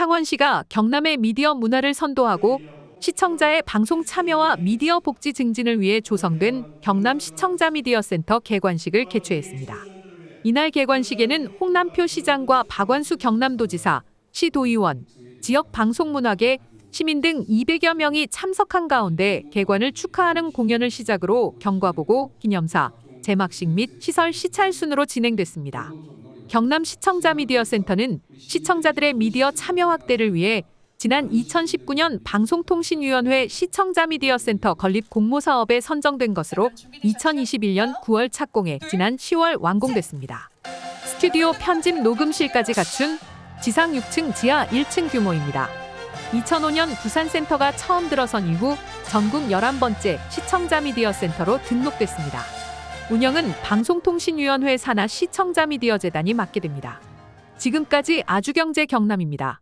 창원시가 경남의 미디어 문화를 선도하고 시청자의 방송 참여와 미디어 복지 증진을 위해 조성된 경남 시청자 미디어 센터 개관식을 개최했습니다. 이날 개관식에는 홍남표 시장과 박완수 경남도지사, 시도의원, 지역 방송문화계, 시민 등 200여 명이 참석한 가운데 개관을 축하하는 공연을 시작으로 경과보고, 기념사, 제막식 및 시설 시찰 순으로 진행됐습니다. 경남 시청자 미디어 센터는 시청자들의 미디어 참여 확대를 위해 지난 2019년 방송통신위원회 시청자 미디어 센터 건립 공모 사업에 선정된 것으로 2021년 9월 착공해 지난 10월 완공됐습니다. 스튜디오 편집 녹음실까지 갖춘 지상 6층 지하 1층 규모입니다. 2005년 부산센터가 처음 들어선 이후 전국 11번째 시청자 미디어 센터로 등록됐습니다. 운영은 방송통신위원회 산하 시청자 미디어 재단이 맡게 됩니다. 지금까지 아주경제 경남입니다.